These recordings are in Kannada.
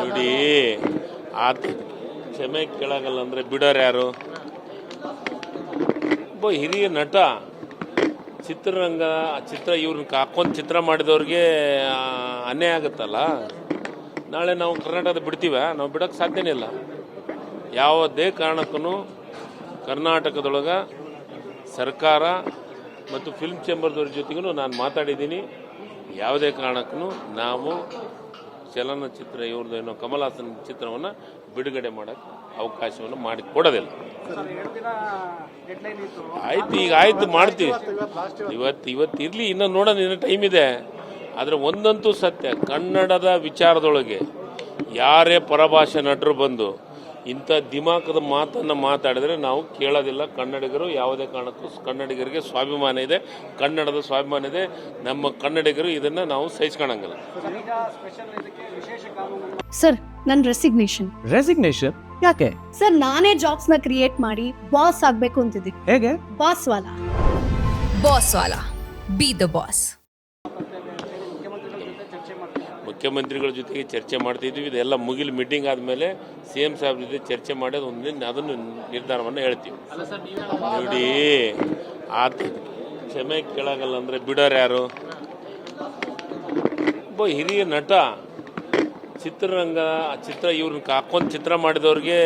ನೋಡಿ. ಆ ಕ್ಷಮೆ ಕೇಳಾಗಲ್ಲ ಅಂದ್ರೆ ಬಿಡೋರು ಯಾರು? ಒಬ್ಬ ಹಿರಿಯ ನಟ. ಚಿತ್ರರಂಗ, ಚಿತ್ರ ಇವ್ರನ್ನ ಹಾಕೊಂಡು ಚಿತ್ರ ಮಾಡಿದವ್ರಿಗೆ ಅನ್ಯಾಯ ಆಗುತ್ತಲ್ಲ? ನಾಳೆ ನಾವು ಕರ್ನಾಟಕದ ಬಿಡ್ತೀವ? ನಾವು ಬಿಡೋಕೆ ಸಾಧ್ಯನೇ ಇಲ್ಲ. ಯಾವುದೇ ಕಾರಣಕ್ಕೂ ಕರ್ನಾಟಕದೊಳಗೆ ಸರ್ಕಾರ ಮತ್ತು ಫಿಲ್ಮ್ ಚೇಂಬರ್ದವ್ರ ಜೊತೆಗೂ ನಾನು ಮಾತಾಡಿದ್ದೀನಿ. ಯಾವುದೇ ಕಾರಣಕ್ಕೂ ನಾವು ಚಲನಚಿತ್ರ ಇವ್ರದ್ದು ಏನೋ ಕಮಲ್ ಹಾಸನ್ ಚಿತ್ರವನ್ನು ಬಿಡುಗಡೆ ಮಾಡೋಕ್ಕೆ ಅವಕಾಶವನ್ನು ಮಾಡಿ ಕೊಡೋದಿಲ್ಲ ಆಯ್ತು, ಈಗ ಆಯ್ತು, ಮಾಡ್ತೀವಿ. ಇವತ್ತು ಇವತ್ತು ಇರಲಿ, ಇನ್ನು ನೋಡೋಣ, ಇನ್ನೂ ಟೈಮ್ ಇದೆ. ಆದರೆ ಒಂದಂತೂ ಸತ್ಯ, ಕನ್ನಡದ ವಿಚಾರದೊಳಗೆ ಯಾರೇ ಪರಭಾಷೆ ನಟರು ಬಂದು ಇಂಥ ದಿಮಾಕದ ಮಾತನ್ನು ಮಾತಾಡಿದರೆ ನಾವು ಕೇಳೋದಿಲ್ಲ. ಕನ್ನಡಿಗರು ಯಾವುದೇ ಕಾರಣಕ್ಕೂ ಕನ್ನಡಿಗರಿಗೆ ಸ್ವಾಭಿಮಾನ ಇದೆ. ಕನ್ನಡದ ಸ್ವಾಭಿಮಾನ ಇದೆ. ನಮ್ಮ ಕನ್ನಡಿಗರು ಇದನ್ನು ನಾವು ಸಹಿಸ್ಕೊಳಂಗಿಲ್ಲ ಸರ್ ನನ್ನ ರೆಸಿಗ್ನೇಷನ್ ರೆಸಿಗ್ನೇಷನ್ ಯಾಕೆ? ಸರ್ ನಾನೇ ಜಾಬ್ಸ್ನ ಕ್ರಿಯೇಟ್ ಮಾಡಿ ಬಾಸ್ ಆಗ್ಬೇಕು ಅಂತಿದ್ದೀನಿ. ಹೇಗೆ? ಬಾಸ್ ವಾಲಾ. ಬಾಸ್ ವಾಲಾ. ಬಿ ದ ಬಾಸ್ ಮುಖ್ಯಮಂತ್ರಿಗಳ ಜೊತೆಗೆ ಚರ್ಚೆ ಮಾಡ್ತಿದ್ವಿ. ಇದೆಲ್ಲ ಮುಗಿಲು ಮೀಟಿಂಗ್ ಆದಮೇಲೆ ಸಿ ಎಂ ಸಾಹೇಬ್ ಜೊತೆ ಚರ್ಚೆ ಮಾಡಿ ಒಂದು ಅದನ್ನು ನಿರ್ಧಾರವನ್ನು ಹೇಳ್ತೀವಿ. ನೋಡಿ ಆತ ಕ್ಷಮೆ ಕೇಳಾಗಲ್ಲ ಅಂದ್ರೆ ಬಿಡೋರು ಯಾರು? ಒಬ್ಬ ಹಿರಿಯ ನಟ ಚಿತ್ರರಂಗ ಚಿತ್ರ ಇವ್ರನ್ನ ಹಾಕೊಂಡು ಚಿತ್ರ ಮಾಡಿದವ್ರಿಗೆ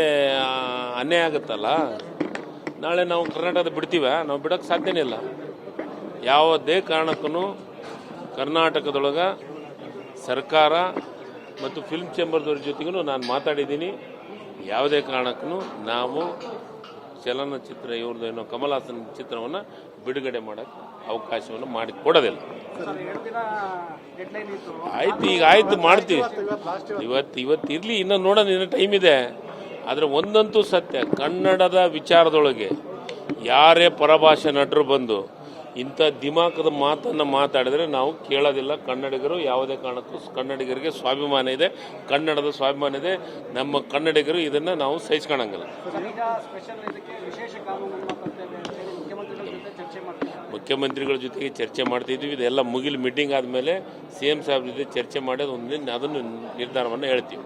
ಅನ್ಯಾಯ ಆಗುತ್ತಲ್ಲ? ನಾಳೆ ನಾವು ಕರ್ನಾಟಕದ ಬಿಡ್ತೀವ? ನಾವು ಬಿಡೋಕ್ಕೆ ಸಾಧ್ಯನೇ ಇಲ್ಲ. ಯಾವುದೇ ಕಾರಣಕ್ಕೂ ಕರ್ನಾಟಕದೊಳಗೆ ಸರ್ಕಾರ ಮತ್ತು ಫಿಲ್ಮ್ ಚೇಂಬರ್ದವ್ರ ಜೊತೆಗೂ ನಾನು ಮಾತಾಡಿದ್ದೀನಿ. ಯಾವುದೇ ಕಾರಣಕ್ಕೂ ನಾವು ಚಲನಚಿತ್ರ ಇವ್ರದ್ದು ಏನೋ ಕಮಲ್ ಹಾಸನ್ ಚಿತ್ರವನ್ನು ಬಿಡುಗಡೆ ಮಾಡೋಕ್ಕೆ ಅವಕಾಶವನ್ನು ಮಾಡಿ ಕೊಡೋದಿಲ್ಲ ಆಯ್ತು, ಈಗ ಆಯ್ತು, ಮಾಡ್ತೀವಿ. ಇವತ್ತು ಇವತ್ತು ಇರಲಿ, ಇನ್ನೂ ನೋಡೋಣ, ಇನ್ನೂ ಟೈಮ್ ಇದೆ. ಆದರೆ ಒಂದಂತೂ ಸತ್ಯ, ಕನ್ನಡದ ವಿಚಾರದೊಳಗೆ ಯಾರೇ ಪರಭಾಷೆ ನಟರು ಬಂದು ಇಂಥ ದಿಮಾಕದ ಮಾತನ್ನು ಮಾತಾಡಿದರೆ ನಾವು ಕೇಳೋದಿಲ್ಲ. ಕನ್ನಡಿಗರು ಯಾವುದೇ ಕಾರಣಕ್ಕೂ ಕನ್ನಡಿಗರಿಗೆ ಸ್ವಾಭಿಮಾನ ಇದೆ. ಕನ್ನಡದ ಸ್ವಾಭಿಮಾನ ಇದೆ. ನಮ್ಮ ಕನ್ನಡಿಗರು ಇದನ್ನು ನಾವು ಸಹಿಸ್ಕೊಳಂಗಿಲ್ಲ ಮುಖ್ಯಮಂತ್ರಿಗಳ ಜೊತೆಗೆ ಚರ್ಚೆ ಮಾಡ್ತಿದ್ವಿ. ಇದೆಲ್ಲ ಮುಗಿಲು ಮೀಟಿಂಗ್ ಆದಮೇಲೆ ಸಿ ಎಂ ಸಾಹೇಬ್ ಜೊತೆ ಚರ್ಚೆ ಮಾಡಿ ಒಂದು ಅದನ್ನು ನಿರ್ಧಾರವನ್ನು ಹೇಳ್ತೀವಿ.